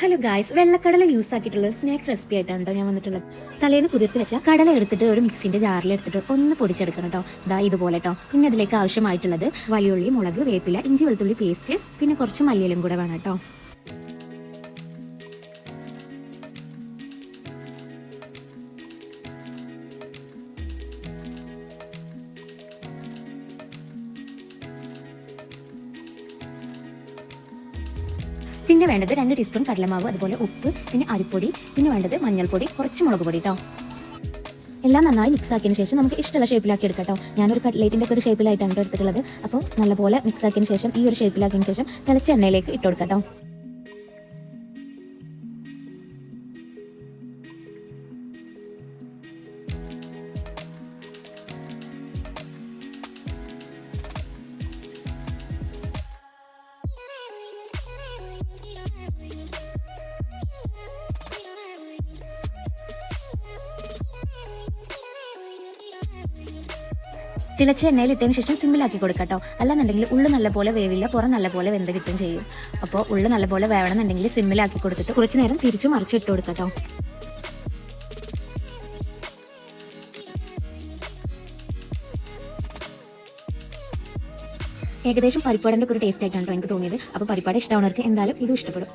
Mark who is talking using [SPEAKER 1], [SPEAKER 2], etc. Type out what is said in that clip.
[SPEAKER 1] Hello guys വെള്ളക്കടല use ആക്കിയിട്ടുള്ള snack recipe ആയിട്ടാണ് കേട്ടോ ഞാൻ വന്നിട്ടുള്ളത്. തലേന്ന് കുതിർത്ത് വെച്ച കടല എടുത്തിട്ട് ഒരു മിക്സിന്റെ ജാറിൽ എടുത്തിട്ട് ഒന്ന് പൊടിച്ചെടുക്കണം കേട്ടോ ദാ ഇതുപോലെ കേട്ടോ പിന്നെ അതിലേക്ക് ആവശ്യമായിട്ടുള്ളത് വലിയുള്ളി മുളക് വേപ്പില ഇഞ്ചി വെളുത്തുള്ളി പേസ്റ്റ് പിന്നെ കുറച്ച് മല്ലിയിലും കൂടെ വേണം കേട്ടോ പിന്നെ വേണ്ടത് രണ്ട് ടീസ്പൂൺ കടലമാവ് അതുപോലെ ഉപ്പ് പിന്നെ അരിപ്പൊടി പിന്നെ വേണ്ടത് മഞ്ഞൾപ്പൊടി കുറച്ച് മുളക് പൊടി കേട്ടോ എല്ലാം നന്നായി മിക്സ് ആക്കിയതിന് ശേഷം നമുക്ക് ഇഷ്ടമുള്ള ഷേപ്പിലാക്കി എടുക്കാം കേട്ടോ ഞാനൊരു കട്ട്ലേറ്റിന്റെ ഒക്കെ ഒരു ഷേപ്പിലായിട്ടാണ് എടുത്തിട്ടുള്ളത്. അപ്പോൾ നല്ലപോലെ മിക്സ് ആക്കിയതിന് ശേഷം ഈ ഒരു ഷേപ്പിലാക്കിയതിന് ശേഷം തിളച്ച എണ്ണയിലേക്ക് ഇട്ട് കൊടുക്കാം കേട്ടോ തിളച്ച എണ്ണയിൽ ഇട്ടതിന് ശേഷം സിമ്മിലാക്കി കൊടുക്കട്ടോ കേട്ടോ. അല്ലാന്നുണ്ടെങ്കിൽ ഉള്ളു നല്ലപോലെ വേവില്ല പുറം നല്ലപോലെ വെന്ത് കിട്ടും ചെയ്യും. അപ്പോൾ ഉള്ളു നല്ലപോലെ വേവണമെന്നുണ്ടെങ്കിൽ സിമ്മിലാക്കി കൊടുത്തിട്ട് കുറച്ച് നേരം തിരിച്ചു മറിച്ച് ഇട്ട് കൊടുക്കട്ടോ കേട്ടോ. ഏകദേശം പരിപ്പാടിന്റെ ഒരു ടേസ്റ്റ് ആയിട്ടാണ് എനിക്ക് തോന്നിയത്. അപ്പോൾ പരിപ്പാട് ഇഷ്ടമാണവർക്ക് എന്തായാലും ഇതും ഇഷ്ടപ്പെടും.